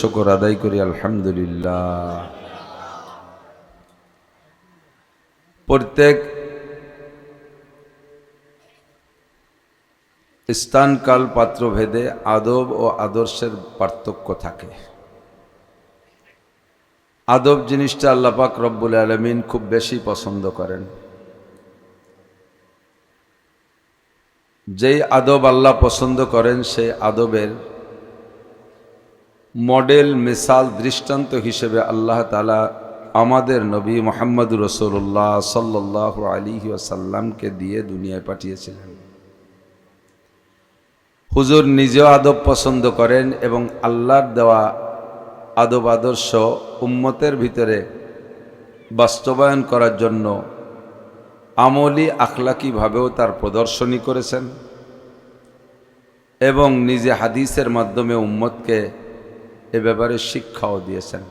শকর আদায় করি, আলহামদুলিল্লাহ। প্রত্যেক স্থানকাল পাত্রভেদে আদব ও আদর্শের পার্থক্য থাকে। আদব জিনিসটা আল্লাপাক রব্বুল আলমিন খুব বেশি পছন্দ করেন। যেই আদব আল্লাহ পছন্দ করেন, সেই আদবের মডেল, মিসাল, দৃষ্টান্ত হিসেবে আল্লাহ তালা আমাদের নবী মোহাম্মদ রসুল্লাহ সাল্লাহ আলী আসাল্লামকে দিয়ে দুনিয়ায় পাঠিয়েছিলেন। হুজুর নিজেও আদব পছন্দ করেন এবং আল্লাহর দেওয়া আদব আদর্শ উম্মতের ভিতরে বাস্তবায়ন করার জন্য আমলি আখলাকিভাবেও তার প্রদর্শনী করেছেন এবং নিজে হাদিসের মাধ্যমে উম্মতকে এ ব্যাপারে শিক্ষাও দিয়েছেন।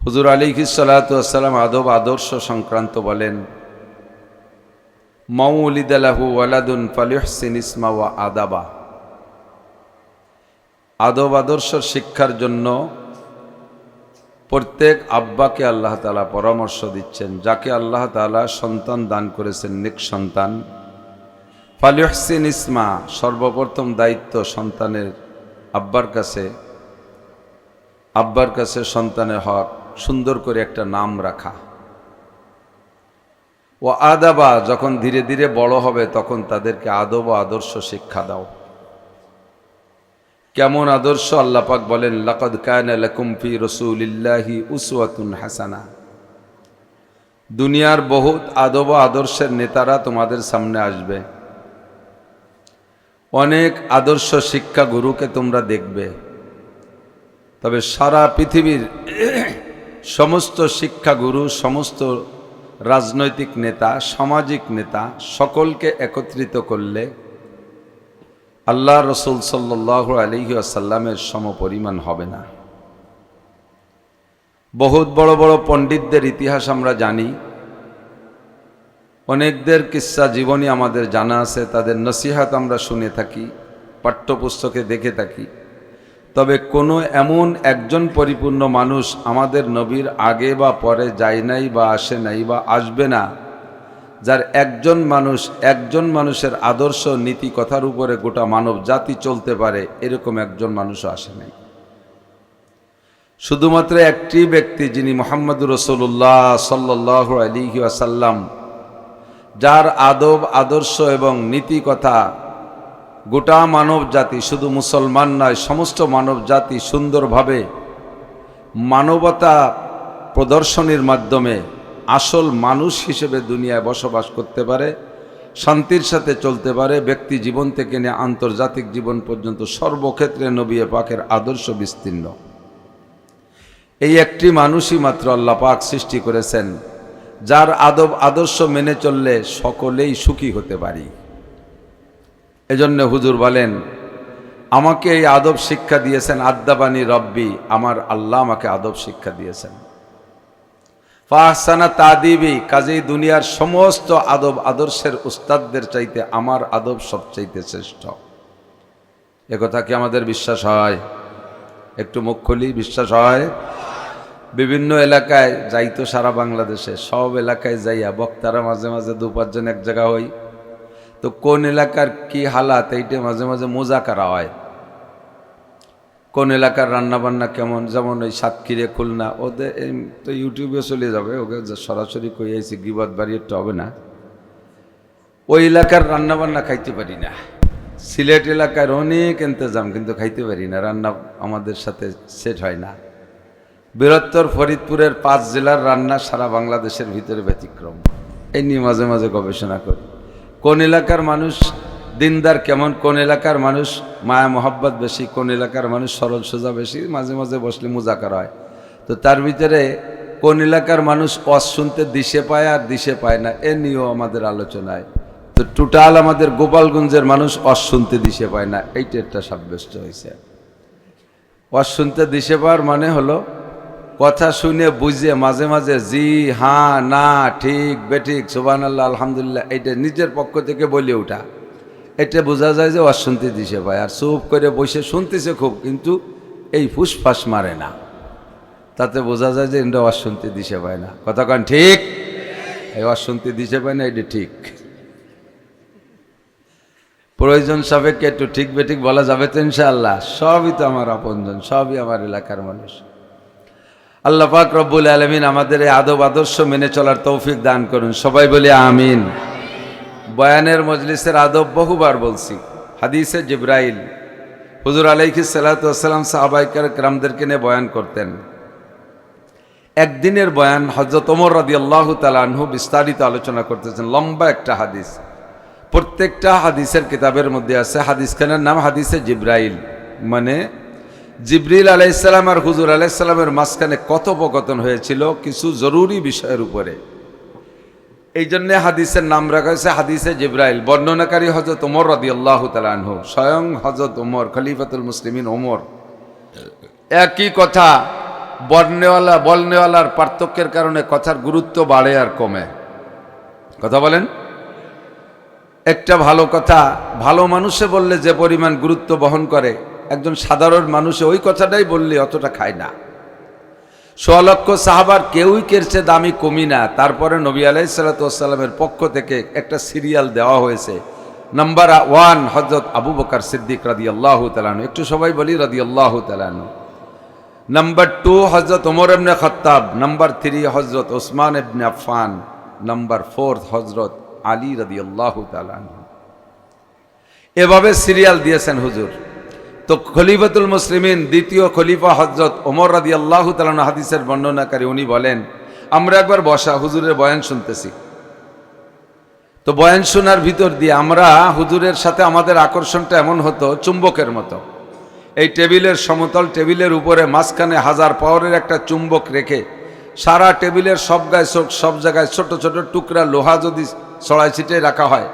হুজুর আলী সালাতাম আদব আদর্শ সংক্রান্ত বলেন মাউলিদালাহু ওয়ালাদুন ফালিহসিন ইসমা ওয়া আদাবা। আদব আদর্শ শিক্ষার জন্য প্রত্যেক আব্বাকে আল্লাহ তালা পরামর্শ দিচ্ছেন, যাকে আল্লাহ তালা সন্তান দান করেছেন, নিক সন্তান। ফালিহসিন ইসমা সর্বপ্রথম দায়িত্ব সন্তানের আব্বার কাছে আব্বার কাছে সন্তানের হক, সুন্দর করে একটা নাম রাখা। ও আদাবা, যখন ধীরে ধীরে বড় হবে, তখন তাদেরকে আদব আদর্শ শিক্ষা দাও। কেমন আদর্শ আল্লাপাক বলেন, লাকদ কায়না লাকুম ফি রসুলিল্লাহি উসওয়াতুন হাসানা। দুনিয়ার বহুত আদব আদর্শের নেতারা তোমাদের সামনে আসবে। অনেক আদর্শ শিক্ষা গুরুকে তোমরা দেখবে। তবে সারা পৃথিবীর সমস্ত শিক্ষাগুরু সমস্ত রাজনৈতিক নেতা, সামাজিক নেতা সকলকে একত্রিত করলে আল্লাহ রসুল সাল্লাহ আলহি আসাল্লামের সমপরিমাণ হবে না। বহুত বড় বড় পণ্ডিতদের ইতিহাস আমরা জানি। অনেকদের কিস্সা জীবনী আমাদের জানা আছে, তাদের নসিহাত আমরা শুনে থাকি, পাঠ্যপুস্তকে দেখে থাকি। তবে কোনো এমন একজন পরিপূর্ণ মানুষ আমাদের নবীর আগে বা পরে যায় নাই বা আসে নাই বা আসবে না, যার একজন মানুষ একজন মানুষের আদর্শ নীতি কথার উপরে গোটা মানব জাতি চলতে পারে, এরকম একজন মানুষও আসে নাই। শুধুমাত্র একটি ব্যক্তি যিনি মোহাম্মদ রসুল্লাহ সাল্লাহ আলী আসাল্লাম যার আদব, আদর্শ এবং নীতি কথা গোটা মানব জাতি, শুধু মুসলমান নয়, সমস্ত মানব জাতি সুন্দরভাবে মানবতা প্রদর্শনীর মাধ্যমে আসল মানুষ হিসেবে দুনিয়ায় বসবাস করতে পারে, শান্তির সাথে চলতে পারে, ব্যক্তি জীবন থেকে নিয়ে আন্তর্জাতিক জীবন পর্যন্ত সর্বক্ষেত্রে নবিয়ে পাকের আদর্শ বিস্তীর্ণ। এই একটি মানুষই মাত্র আল্লাহ পাক সৃষ্টি করেছেন। যার আদব আদর্শ মেনে চললে সকলেই সুখী হতে পারি। এজন্য হুজুর বলেন, আমাকে এই আদব শিক্ষা দিয়েছেন আদ্দাবানী রব্বি, আমার আল্লাহ আমাকে আদব শিক্ষা দিয়েছেন। ফাহসানা তাদিবি, কাজেই দুনিয়ার সমস্ত আদব আদর্শের উস্তাদদের চাইতে আমার আদব সবচাইতে শ্রেষ্ঠ। একথা কি আমাদের বিশ্বাস হয়? একটু মুখ খুলি, বিশ্বাস হয়? বিভিন্ন এলাকায় যাইতো সারা বাংলাদেশে। সব এলাকায় যাইয়া বক্তারা মাঝে মাঝে দু পাঁচজন এক জায়গা হই। তো কোন এলাকার কি হালাত, এইটা মাঝে মাঝে মোজা করা হয়। কোন এলাকার রান্নাবান্না কেমন, যেমন ওই সাতক্ষীরে খুলনা, ওদের তো ইউটিউবে চলে যাবে, ওকে সরাসরি কই আইসি গিবাদ বাড়ি একটু হবে না। ওই এলাকার রান্নাবান্না খাইতে পারি না। সিলেট এলাকার অনেক ইন্তজাম, কিন্তু খাইতে পারি না। রান্না আমাদের সাথে সেট হয় না। বৃহত্তর ফরিদপুরের পাঁচ জেলার রান্না সারা বাংলাদেশের ভিতরে ব্যতিক্রম। এই নিয়ে মাঝে মাঝে গবেষণা করি। কোন এলাকার মানুষ দিনদার কেমন, কোন এলাকার মানুষ মায়া মোহাব্বত বেশি, কোন এলাকার মানুষ সরল সোজা বেশি, মাঝে মাঝে বসলে মোজাকার হয়। তো তার ভিতরে কোন এলাকার মানুষ অস শুনতে দিশে পায় আর দিশে পায় না, এ নিয়েও আমাদের আলোচনায়। তো টোটাল আমাদের গোপালগঞ্জের মানুষ অস শুনতে দিশে পায় না, এইটা একটা সাব্যস্ত হয়েছে। অস শুনতে দিশে পাওয়ার মানে হলো কথা শুনে বুঝে মাঝে মাঝে জি হ্যাঁ না, ঠিক, বেঠিক সুবান আল্লাহ আলহামদুলিল্লাহ, এইটা নিজের পক্ষ থেকে বলে ওঠা। এটা বোঝা যায় যে অশান্তি দিছে ভাই। আর চুপ করে বসে শুনতেছে খুব, কিন্তু এই ফুসফাস মারে না। তাতে বোঝা যায় যে এটা অশান্তি দিছে ভাই না। কথা কন, ঠিক? এই অশান্তি দিছে ভাই না এটা ঠিক। প্রয়োজন সাপেক্ষে একটু ঠিক বেঠিক বলা যাবে তো ইনশাআল্লাহ। সবই তো আমার আপনজন, সবই আমার এলাকার মানুষ। আল্লাহ পাক রব্বুল আলমিন আমাদের এই আদব আদর্শ মেনে চলার তৌফিক দান করুন। সবাই বলি আমিন। বয়ানের মজলিসের আদব বহুবার বলছি। হাদিসে জিব্রাইল হুজুর আলাইহি সাল্লাতাম সাহাবাইকার ক্রামদেরকে নিয়ে বয়ান করতেন। একদিনের বয়ান হজরত ওমর রাদি আল্লাহ তালাহু বিস্তারিত আলোচনা করতেছেন। লম্বা একটা হাদিস। প্রত্যেকটা হাদিসের কিতাবের মধ্যে আছে। হাদিস খানের নাম হাদিসে জিব্রাইল। মানে জিব্রিল আলাইসাল্লাম আর হুজুর আলাইসাল্লামের মাঝখানে কথোপকথন হয়েছিল কিছু জরুরি বিষয়ের উপরে। এই জন্যে হাদিসের নাম রাখা হয়েছে হাদিসে জিব্রাইল, বর্ণনাকারী হজরত ওমর রদি আল্লাহ তালাহু স্বয়ং হজরত ওমর, খলিফাতুল মুসলিমিন ওমর। একই কথা, বর্ণেওয়ালা, বলনেওয়ালার পার্থক্যের কারণে কথার গুরুত্ব বাড়ে আর কমে। কথা বলেন? একটা ভালো কথা, ভালো মানুষে বললে যে পরিমাণ গুরুত্ব বহন করে একজন সাধারণ মানুষে ওই কথাটাই বললে অতটা খায় না। সোয়ালক্ষ সাহাবার কেউই কেরছে দামি কমি না। তারপরে নবী আলাইসাল্লামের পক্ষ থেকে একটা সিরিয়াল দেওয়া হয়েছে। নাম্বার ওয়ান হজরত আবু বকার সিদ্দিক রাদি আল্লাহ তালানু একটু সবাই বলি রাদি আল্লাহ তালানু নাম্বার টু হজরত ওমর এবনে খত্তাব। নাম্বার থ্রি হজরত ওসমান এবনে আফান নাম্বার ফোর্থ হজরত আলী রাদি আল্লাহ তালানু এভাবে সিরিয়াল দিয়েছেন হুজুর। তো খলিফাতুল মুসলিমিন, দ্বিতীয় খলিফা হজরত ওমর রাদি আল্লাহ তালান হাদিসের বর্ণনাকারী, উনি বলেন, আমরা একবার বসা হুজুরের বয়ান শুনতেছি। তো বয়ান শোনার ভিতর দিয়ে আমরা হুজুরের সাথে আমাদের আকর্ষণটা এমন হতো, চুম্বকের মতো। এই টেবিলের সমতল টেবিলের উপরে মাঝখানে হাজার পাওয়ারের একটা চুম্বক রেখে সারা টেবিলের সব গায়ে সব জায়গায় ছোট ছোট টুকরা লোহা যদি ছড়াই ছিটে রাখা হয়,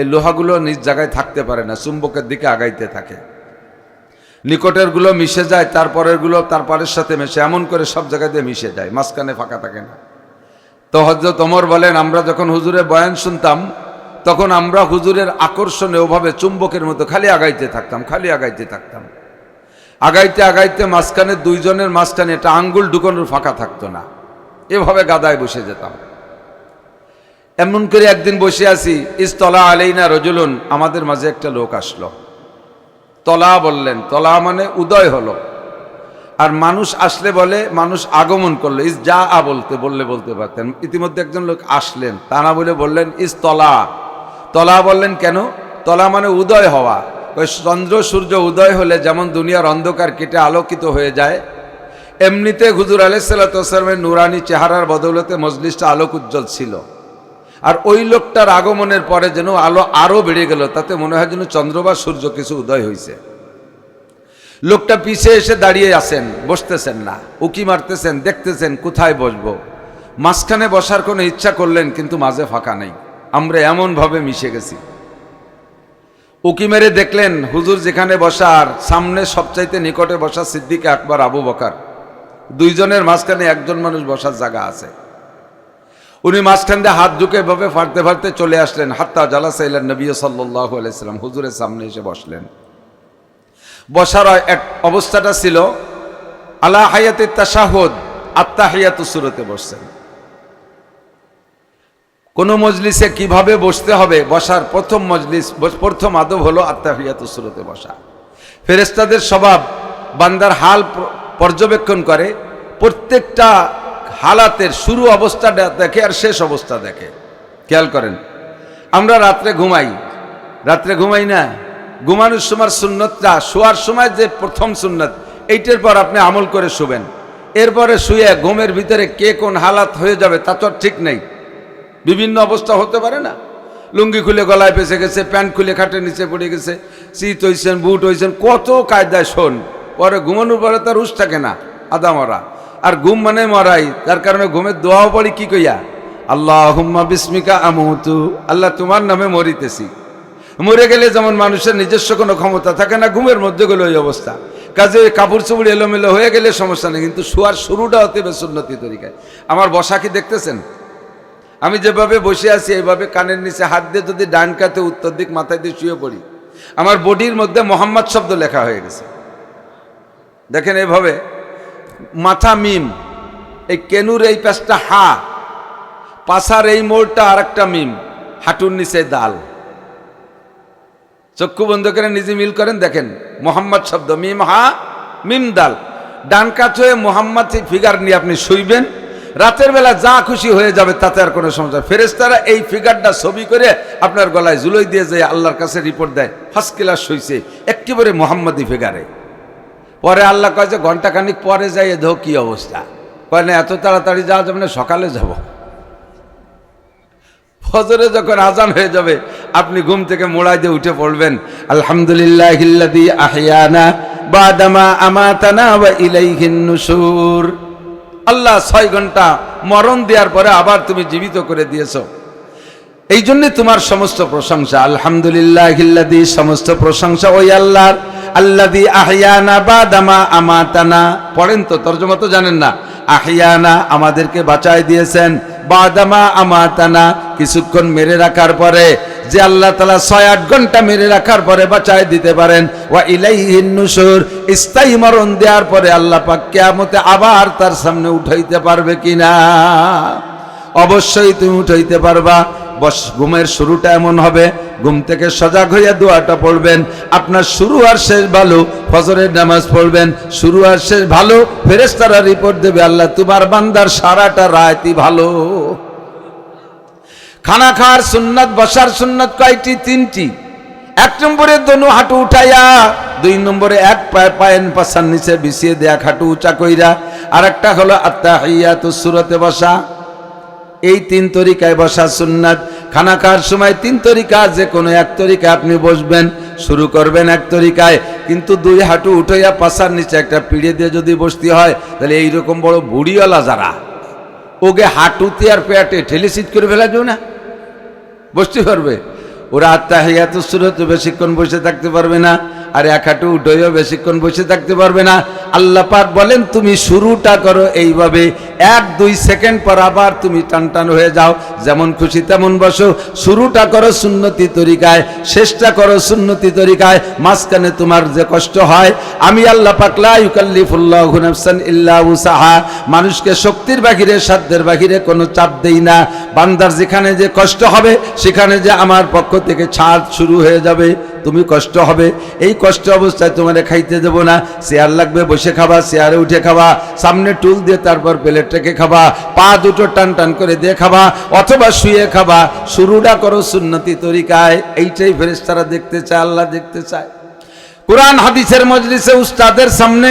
এই লোহাগুলো নিজ জায়গায় থাকতে পারে না, চুম্বকের দিকে আগাইতে থাকে। নিকটেরগুলো মিশে যায় তারপরেরগুলো তারপরের সাথে মেশে, এমন করে সব জায়গাতে মিশে যায়, মাঝখানে ফাঁকা থাকে না। তো হজরত ওমর বলেন, আমরা যখন হুজুরের বয়ান শুনতাম, তখন আমরা হুজুরের আকর্ষণে ওভাবে চুম্বকের মতো খালি আগাইতে থাকতাম, খালি আগাইতে থাকতাম। আগাইতে আগাইতে মাঝখানে দুইজনের মাঝখানে একটা আঙ্গুল ঢুকানোর ফাঁকা থাকতো না। এভাবে গাদায় বসে যেতাম। এমন করে একদিন বসে আছি, ইস্তলা আলাইনা রজুলুন, আমাদের মাঝে একটা লোক আসলো। তলা বললেন, তলা মানে উদয় হলো। আর মানুষ আসলে বলে, মানুষ আগমন করল। ইস যা আ বলতে, বললে বলতে পারতেন। ইতিমধ্যে একজন লোক আসলেন, তা না বলে বললেন, ইস তলা। তলা বললেন কেন? তলা মানে উদয় হওয়া। ওই চন্দ্র সূর্য উদয় হলে যেমন দুনিয়ার অন্ধকার কেটে আলোকিত হয়ে যায়, এমনিতে হুজুর আলাইসাল্লামের নুরানি চেহারার বদৌলতে মজলিসটা আলোক উজ্জ্বল ছিল। আর ওই লোকটার আগমনের পরে যেন আলো আরও বেড়ে গেল, তাতে মনে হয় যেন চন্দ্র বা সূর্য কিছু উদয় হয়েছে লোকটা পিছিয়ে এসে দাঁড়িয়ে আছেন, বসতেছেন না, উকি মারতেছেন, দেখতেছেন কোথায় বসবো। মাঝখানে বসার কোনো ইচ্ছা করলেন, কিন্তু মাঝে ফাঁকা নেই। আমরা এমনভাবে মিশে গেছি। উকি মেরে দেখলেন, হুজুর যেখানে বসার, সামনে সবচাইতে নিকটে বসা সিদ্দিকে আকবর আবু বকার। দুইজনের মাঝখানে একজন মানুষ বসার জায়গা আছে। উনি মাঝখান দিয়ে হাত ঢুকে এভাবে ফাড়তে ফাড়তে চলে আসলেন। হাত্তা জালাসাইলেন নবী সাল্লাহ আলাইসালাম হুজুরের সামনে এসে বসলেন। বসার এক অবস্থাটা ছিল, আলা হায়াতে তাসাহদ আত্মা হায়াত সুরতে বসছেন। কোন মজলিসে কীভাবে বসতে হবে? বসার প্রথম মজলিস, প্রথম আদব হলো আত্মা আত্মাহিয়াত সুরতে বসা। ফেরেস্তাদের স্বভাব, বান্দার হাল পর্যবেক্ষণ করে। প্রত্যেকটা হালাতের শুরু অবস্থাটা দেখে আর শেষ অবস্থা দেখে। খেয়াল করেন, আমরা রাত্রে ঘুমাই। রাত্রে ঘুমাই না? ঘুমানোর সময় সুন্নতটা, শোয়ার সময় যে প্রথম সুন্নত, এইটার পর আপনি আমল করে শুবেন। এরপরে শুয়ে ঘুমের ভিতরে কে কোন হালাত হয়ে যাবে তা তো ঠিক নেই। বিভিন্ন অবস্থা হতে পারে না। লুঙ্গি খুলে গলায় পেঁচে গেছে, প্যান্ট খুলে খাটের নিচে পড়ে গেছে, শীত হয়েছেন বুট হয়েছেন কত কায়দায় শোন। পরে ঘুমানোর পরে তার উস থাকে না, আদা মরা। আর ঘুম মানে মরাই তার কারণে ঘুমের দোয়াও পড়ি কি কইয়া? আল্লাহ হুম্মা বিস্মিকা আমুতু, আল্লাহ তোমার নামে মরিতেছি। মরে গেলে যেমন মানুষের নিজস্ব কোনো ক্ষমতা থাকে না, ঘুমের মধ্যে গেলে ওই অবস্থা। কাজে কাপড় চুপড়ি এলোমেলো হয়ে গেলে সমস্যা নেই, কিন্তু শোয়ার শুরুটা হতে বেশ উন্নতি তরিকায়। আমার বসা কি দেখতেছেন? আমি যেভাবে বসে আছি, এইভাবে কানের নিচে হাত দিয়ে যদি ডান কাতে উত্তর দিক মাথায় দিয়ে শুয়ে পড়ি, আমার বডির মধ্যে মোহাম্মদ শব্দ লেখা হয়ে গেছে। দেখেন এভাবে মাথা মিম, এই কেনুর এই পাশটা হা পাশার এই মোড়টা আর একটা মিম, হাঁটুর নিচে দাল। চক্ষু বন্ধ করে নিজে মিল করেন, দেখেন, মোহাম্মদ শব্দ, মিম হা, মিম দাল। ডান কাছ হয়ে মোহাম্মদ ফিগার নিয়ে আপনি শুইবেন, রাতের বেলা যা খুশি হয়ে যাবে তাতে আর কোনো সমস্যা ফেরেস্তারা এই ফিগারটা ছবি করে আপনার গলায় জুলোই দিয়ে যায় আল্লাহর কাছে রিপোর্ট দেয় ফার্স্ট ক্লাস শুইছে, একেবারে মোহাম্মদী ফিগারে পরে আল্লাহ কয় যে ঘন্টাখানিক পরে যাই, এ কি অবস্থা। কয় না, এত তাড়াতাড়ি যাওয়া যাবে না, সকালে যাব। ফজরে যখন আজান হয়ে যাবে, আপনি ঘুম থেকে মোড়াই দিয়ে উঠে পড়বেন আলহামদুলিল্লাহ হিল্লাদি আহিয়ানা বাদামা আমাতানা ওয়া ইলাইহিন নুশুর আল্লাহ ছয় ঘণ্টা মরণ দেওয়ার পরে আবার তুমি জীবিত করে দিয়েছ। এই জন্যে তোমার সমস্ত প্রশংসা আলহামদুলিল্লাহ হিল্লাদি সমস্ত প্রশংসা ওই আল্লাহর। আল্লাদি আহিয়ানা বাদামা আমাতানা। পড়েন তো, তর্জমা তো জানেন না। আহিয়ানা আমাদেরকে বাঁচায় দিয়েছেন। বাদামা আমাতানা, কিছুক্ষণ মেরে রাখার পরে, যে আল্লাহ তালা ছয় আট ঘণ্টা মেরে রাখার পরে বাঁচায় দিতে পারেন। ওয়া ইলাইহিন নুশুর স্থায়ী মরণ দেওয়ার পরে আল্লাহ পাক কিয়ামতে আবার তার সামনে উঠাইতে পারবে কিনা? অবশ্যই তুমি উঠাইতে পারবা। বস, ঘুমের শুরুটা এমন হবে। ঘুম থেকে সজাগ হইয়া দোয়াটা পড়বেন। আপনার শুরু আর শেষ ভালো, ফজরের নামাজ পড়বেন। শুরু আর শেষ ভালো ফেরেস্তারা রিপোর্ট দেবে, আল্লাহ, তোমার বান্দার সারাটা রায়তি ভালো। খানা খাওয়ার সুন্নাত, বসার সুন্নাত কয়টি? তিনটি। এক নম্বরে দনু হাঁটু উঠাইয়া, দুই নম্বরে এক পায়ে পায়েন পাশার নিচে বিছিয়ে দেয়া, খাটু উঁচা কইরা। আর একটা হলো আত্মা হইয়া তো সুরতে বসা। এই তিন তরিকায় বসা সুন্নাত। খানা খাওয়ার সময় তিন তরিকা, যে কোনো এক তরিকায় আপনি বসবেন, শুরু করবেন এক তরিকায়। কিন্তু দুই হাঁটু উঠাইয়া পাশার নিচে একটা পিড়ে দিয়ে যদি বসতে হয়, তাহলে এইরকম বড় বুড়িওয়ালা যারা ওকে হাঁটুতে আর পেটে ঠেলে সিট করে ফেলা যাও না। বসতে পারবে। ওরা আত্মাহিয়াত সুরত বেশিক্ষণ বসে থাকতে পারবে না। আর এক হাঁটু উঠেও বেশিক্ষণ বসে থাকতে পারবে না। আল্লাহ পাক বলেন, তুমি শুরুটা করো এইভাবে। এক, দুই সেকেন্ড পর আবার তুমি টান টান হয়ে যাও। যেমন খুশি তেমন বসো। শুরুটা করো সুন্নতি তরিকায়, শেষটা করো সুন্নতি তরিকায়। মাঝখানে তোমার যে কষ্ট হয়, আমি আল্লাহ পাকলা ইউকাল্লিফুল্লাহ ইল্লা উসাহা। মানুষকে শক্তির বাহিরে, সাধ্যের বাহিরে কোনো চাপ দেই না। বান্দার যেখানে যে কষ্ট হবে, সেখানে যে আমার পক্ষ থেকে ছাড় শুরু হয়ে যাবে। তুমি কষ্ট হবে। এই কষ্ট অবস্থায় তোমারে খাইতে দেবো না। চেয়ার লাগবে, বসে খাবা, চেয়ারে উঠে খাবা, সামনে টুল দিয়ে তারপর প্লেটটাকে খাবা, পা দুটো টান টান করে দিয়ে খাবা, অথবা শুয়ে খাবা। শুরুটা করো সুন্নতি তরিকায়। এইটাই ফেরেস্তারা দেখতে চায়, আল্লাহ দেখতে চায়। কোরআন, হাদিসের মজলিসে উস্তাদের সামনে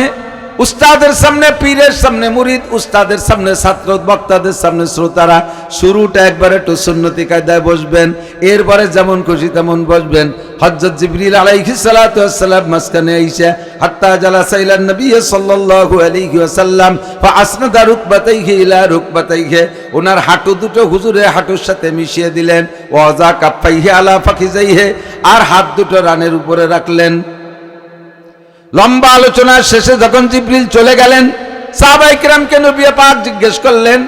উস্তাদের সামনে, পীরের সামনে, মুরিদ উস্তাদের সামনে, ছাত্র বক্তাদের সামনে শ্রোতারা শুরুটা একবারে একটু সুন্নতি কায়দায় বসবেন, এরপরে যেমন খুশি তেমন বসবেন। হজরত জিবরিল আলাইহিস সালাতু ওয়াসসালাম মাসকানে আইসা, হাত্তা জালাসা ইলা নবী সাল্লাল্লাহু আলাইহি ওয়াসাল্লাম, ফা আসনাদা রুকবাতাইহি ইলা রুকবাতাইহি। ওনার হাঁটু দুটো হুজুরের হাঁটুর সাথে মিশিয়ে দিলেন ওয়াজা কাফাইহি আলা ফাকিজাইহি আর হাত দুটো রানের উপরে রাখলেন। লম্বা আলোচনার শেষে যখন জিব্রিল চলে গেলেন সাহাবাই কিরামকে নবী পাক জিজ্ঞেস করলেন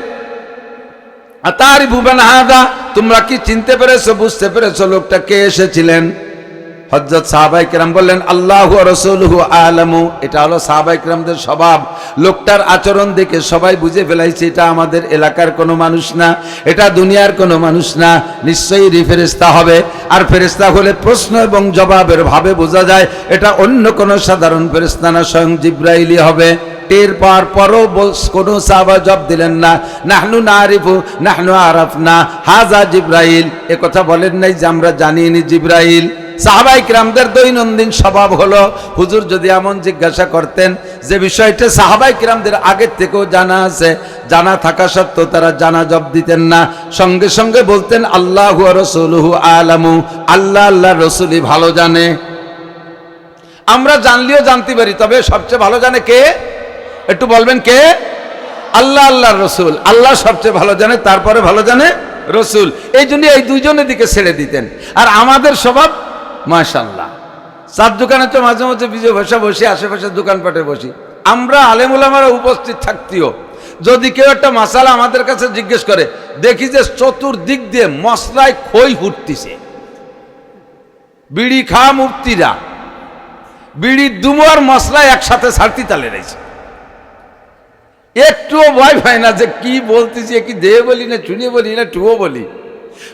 আর তার ভুবেন হাদা, তোমরা কি চিনতে পেরেছ, বুঝতে পেরেছ লোকটা কে এসেছিলেন? হজরত সাহাবাই কিরাম বললেন, আল্লাহ রসুলহু আলামু। এটা হলো সাহাবাই কিরামদের স্বভাব। লোকটার আচরণ দেখে সবাই বুঝে ফেলাইছে, এটা আমাদের এলাকার কোনো মানুষ না, এটা দুনিয়ার কোনো মানুষ না, নিশ্চয়ই রিফেরেস্তা হবে। আর ফেরেস্তা হলে প্রশ্ন এবং জবাবের ভাবে বোঝা যায়, এটা অন্য কোনো সাধারণ ফেরেস্তা না, স্বয়ং জিব্রাইলি হবে। টের পাওয়ার পরও কোনো সাহাবা জব দিলেন না, নাহনু না আরিফু নাহনু আরাফ না হাজা জিব্রাইল। এ কথা বলেন নাই যে আমরা জানিনি জিব্রাইল। সাহাবাই কিরামদের দৈনন্দিন স্বভাব হলো, হুজুর যদি এমন জিজ্ঞাসা করতেন যে বিষয়টা সাহাবাই কিরামদের আগের থেকেও জানা আছে, জানা থাকা সত্ত্বেও তারা জানা জব দিতেন না। সঙ্গে সঙ্গে বলতেন, আল্লাহু রসুলহু আলামু, আল্লাহ আল্লাহ রসুলই ভালো জানে। আমরা জানলেও জানতে পারি, তবে সবচেয়ে ভালো জানে কে? একটু বলবেন কে? আল্লাহ আল্লাহ রসুল। আল্লাহ সবচেয়ে ভালো জানে, তারপরে ভালো জানে রসুল। এই জন্য এই দুইজনের দিকে ছেড়ে দিতেন। আর আমাদের স্বভাব মাশাল্লাহ চার দোকানে তো মাঝে মাঝে বিজয় বসে বসি আশেপাশে দোকানপাটে বসি। আমরা আলেমুলামারা উপস্থিত থাকতেও, যদি কেউ একটা মশালা আমাদের কাছে জিজ্ঞেস করে, দেখি যে চতুর্দিক দিয়ে মশলায় খই ফুটতিছে। বিড়ি খা মুক্তিরা বিড়ির দুমোর মশলা একসাথে সারতি তালে রয়েছে। একটুও ভয় পায় না যে কি বলতেছি কি দেহে বলি না চুনিয়ে বলি না টুও বলি।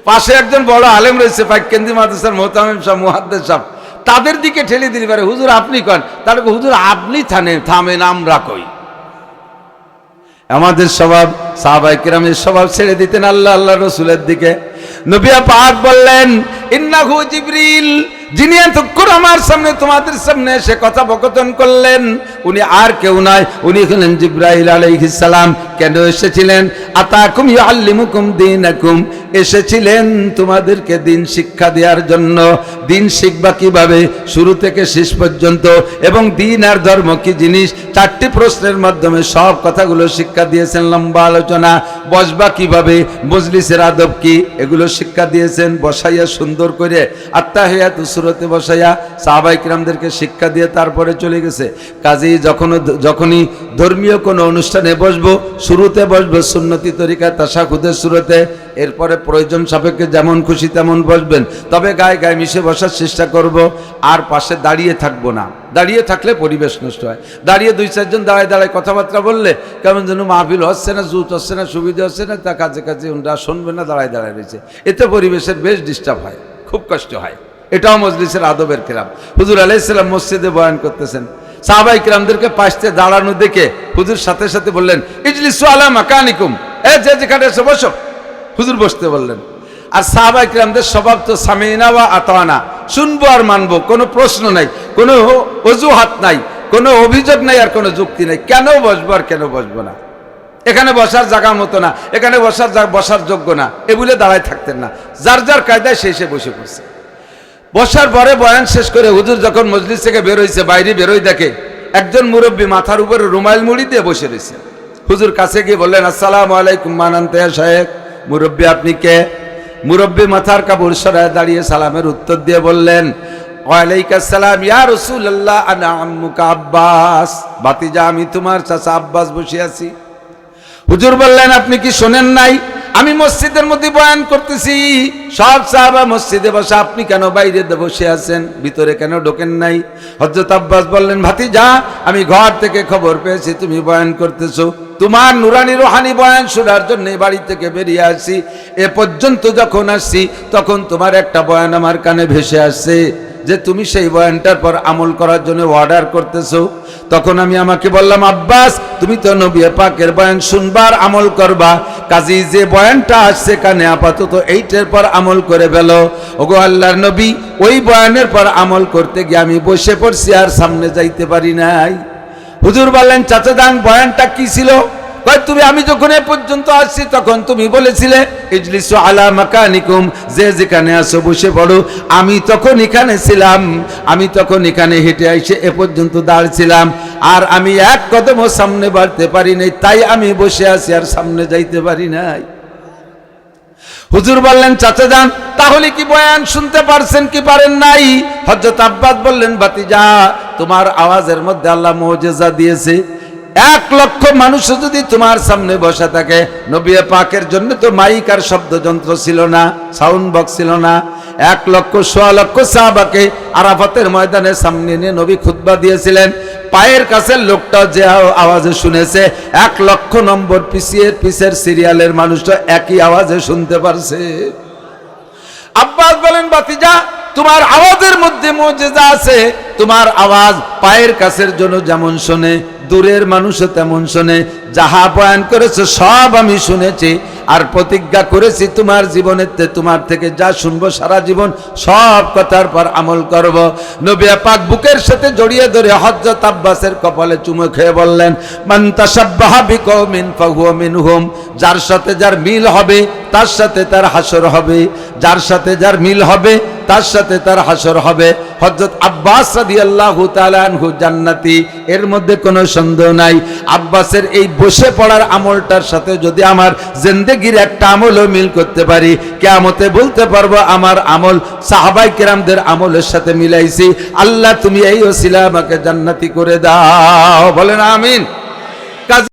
পাশে একজন বড় আলেম রয়েছে পাইকেন্দি মাদ্রাসার মোহতামিম সাহ মুহাদ্দের সাহ তাদের দিকে ঠেলে দিতে পারে, হুজুর, আপনি কন? তাহলে হুজুর, আপনি থানে থামেন, আমরা কই? আমাদের স্বভাব সাহাবাই কিরামের স্বভাব ছেড়ে দিতেন আল্লাহ আল্লাহ রসুলের দিকে। নবিয়া পাক বললেন, ইন্নাহু জিবরিল যিনি এতক্ষণ আমার সামনে, তোমাদের সামনে এসে কথোপকথন করলেন, উনি আর কেউ নয়, উনি হলেন আলাইহিস সালাম। কেন এসেছিলেন? আতাকুম ইয়াল্লিমুকুম দীনাকুম। এসেছিলেন তোমাদেরকে দিন শিক্ষা দেওয়ার জন্য। দিন শিখবা কীভাবে? শুরু থেকে শেষ পর্যন্ত। এবং দিন আর ধর্ম কি জিনিস? চারটি প্রশ্নের মাধ্যমে সব কথাগুলো শিক্ষা দিয়েছেন, লম্বা আলোচনা। বসবা কীভাবে? মজলিসের আদব কি? এগুলো শিক্ষা দিয়েছেন, বসাইয়া সুন্দর করে। আত্মা আত্মাহিয়াত সুরতে বসাইয়া সাহাবাই কিরামদেরকে শিক্ষা দিয়ে তারপরে চলে গেছে। কাজেই যখন যখনই ধর্মীয় কোনো অনুষ্ঠানে বসবো, শুরুতে বসবো সুন্নতি তরিকা তাসাখুদের শুরুতে এরপরে প্রয়োজন সাপেক্ষে যেমন খুশি তেমন বসবেন। তবে গায়ে গায়ে মিশে বসার চেষ্টা করব, আর পাশে দাঁড়িয়ে থাকব না। দাঁড়িয়ে থাকলে পরিবেশ নষ্ট হয়। দাঁড়িয়ে দুই চারজন দাঁড়ায় দাঁড়ায় কথাবার্তা বললে কেমন যেন মাহফিল হচ্ছে না, জুত হচ্ছে না, সুবিধা হচ্ছে না, তা কাছে কাছে ওনারা শুনবে না, দাঁড়ায় দাঁড়ায় রয়েছে। এতে পরিবেশের বেশ ডিস্টার্ব হয়, খুব কষ্ট হয়। এটাও মজলিসের আদবের কিরাম হুজুর আলাইসাল্লাম মসজিদে বয়ান করতেছেন। সাহাবাই কিরামদেরকে পাশতে দাঁড়ানো দেখে হুজুর সাথে সাথে বললেন, ইজলিসু আলা এ, যে যেখানে এসে বসো। হুজুর বসতে বললেন। আর সাহাবাই কিরামদের স্বভাব তো সামিনা বা আতানা। শুনব আর মানবো, কোনো প্রশ্ন নাই, কোনো অজুহাত নাই, কোনো অভিযোগ নাই আর কোনো যুক্তি নাই। কেন বসবো আর কেন বসবো না? এখানে বসার জায়গা মতো না, এখানে বসার বসার যোগ্য না এগুলো দাঁড়ায় থাকতেন না। যার যার কায়দায় সেই সে বসে পড়ছে। বসার পরে বয়ান শেষ করে হুজুর যখন মজলিস থেকে বেরোইছে বাইরে বেরোই দেখে একজন মুরব্বী মাথার উপরে রুমাইল মুড়ি দিয়ে বসে রয়েছে হুজুর কাছে গিয়ে বললেন, আসসালামু আলাইকুম মানান্তে সাহেব। মুরব্বী আপনি কে? মুরব্বী মাথার কাপড় সরায় দাঁড়িয়ে সালামের উত্তর দিয়ে বললেন আব্বাস। বাতিজা আমি তোমার চাচা আব্বাস বসে আছি। হুজুর বললেন, আপনি কি শোনেন নাই? আমি মসজিদের মধ্যে বয়ান করতেছি, সব সাহাবা মসজিদে বসে, আপনি কেন বাইরে বসে আছেন? ভিতরে কেন ঢোকেন নাই? হজরত আব্বাস বললেন ভাতি যা আমি ঘর থেকে খবর পেয়েছি, তুমি বয়ান করতেছো। তোমার নুরানি রোহানি বয়ান শোনার জন্য বাড়ি থেকে বেরিয়ে আসি। এ পর্যন্ত যখন আসছি, তখন তোমার একটা বয়ান আমার কানে ভেসে আসছে। যে তুমি সেই বয়ানটার পর আমল করার জন্য অর্ডার করতেছো, তখন আমি আমাকে বললাম, আব্বাস, তুমি তো নবী পাকের বয়ান শুনবার, আমল করবা। কাজী, যে বয়ানটা আসছে কানে আপাতত এইটার পর আমল করে ফেলো। ওগো আল্লাহর নবী, ওই বয়ানের পর আমল করতে গিয়ে আমি বসে পড়ছি আর সামনে যাইতে পারি নাই। হুজুর বললেন চাচা দান বয়ানটা কি ছিল? তুমি, আমি যখন এ পর্যন্ত আসছি, তখন তুমি বলেছিলে, ইজলিসু আলা মাকানিকুম, যে যেখানে আসো বসে পড়ো। আমি তখন এখানে ছিলাম, আমি তখন এখানে হেঁটে এসে এ পর্যন্ত দাঁড়ছিলাম। আর আমি এক কদমও সামনে বাড়তে পারি নাই, তাই আমি বসে আছি আর সামনে যাইতে পারি নাই। হুজুর বললেন, চাচা যান, তাহলে কি বয়ান শুনতে পারছেন কি পারেন নাই? হজরত আব্বাস বললেন বাতিজা তোমার আওয়াজের মধ্যে আল্লাহ মৌজেজা দিয়েছে। এক লক্ষ মানুষ যদি তোমার সামনে বসে থাকে, নবী পাকের জন্য তো মাইক আর শব্দযন্ত্র ছিল না সাউন্ড বক্স ছিল না। এক লক্ষ, সোয়া লক্ষ সাহাবাকে আরাফাতের ময়দানে সামনে নিয়ে নবী খুতবা দিয়েছিলেন। পায়ের কাছে লোকটা যে আওয়াজে শুনেছে, এক লক্ষ নম্বর পিছিয়ে পিসের সিরিয়ালের মানুষটা একই আওয়াজে শুনতে পারছে। আব্বাস বলেন বাতিজা তোমার আওয়াজের মধ্যে মজেজা আছে, তোমার আওয়াজ পায়ের কাছের জন্য যেমন শোনে, দূরের মানুষও তেমন শোনে, যাহা বয়ান করেছে সব আমি শুনেছি, আর প্রতিজ্ঞা করেছি তোমার জীবনেতে, তোমার থেকে যা শুনব সারা জীবন, সব কথার পর আমল করব। নবিয়া পাক বুকের সাথে জড়িয়ে ধরে হজরত আব্বাসের কপালে চুমো খেয়ে বললেন, মান মিনহুম যার সাথে যার মিল হবে, তার সাথে তার হাসর হবে, যার সাথে যার মিল হবে তার সাথে তার হাসর হবে। হজরত আব্বাস রাদিয়াল্লাহু তাআলা আনহু জান্নাতি। এর মধ্যে কোনো সন্দেহ নাই। আব্বাসের এই বসে পড়ার আমলটার সাথে যদি আমার জিন্দেগির একটা আমলও মিল করতে পারি, কেয়ামতে বলতে পারব আমার আমল সাহাবাই কেরামদের আমলের সাথে মিলাইছি। আল্লাহ তুমি এই ওসিলা আমাকে জান্নাতি করে দাও। বলেন আমিন।